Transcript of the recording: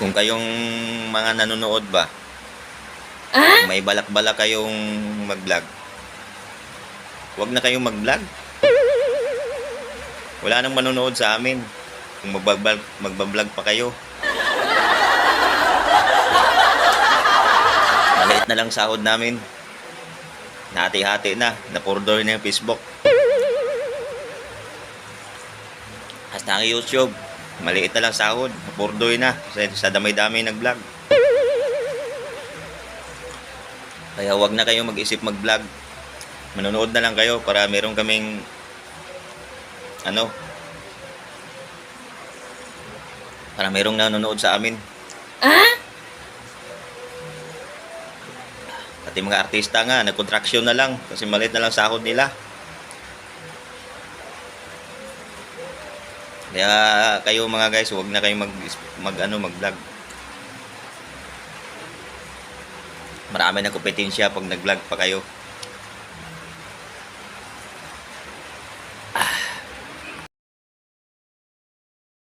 Kung kayong mga nanonood ba, Ah? may balak-balak kayong mag-vlog, huwag na kayong mag-vlog. Wala nang manonood sa amin kung magbablog, magbablog pa kayo. Maliit na lang sahod namin. Nahati-hati na. Napurdor na yung Facebook. Hasta ang YouTube. Maliit na lang sahod. Napurdoy na. Sa, sa damay-damay nag-vlog. Kaya wag na kayo mag-isip mag-vlog. Manonood na lang kayo para meron kaming ano para merong nanonood sa amin. Ah? Pati mga artista nga, nag-contraction na lang kasi maliit na lang sahod nila. Kaya kayo mga guys, huwag na kayo mag, mag ano, mag-vlog. Marami na kompetensya pag nag-vlog pa kayo.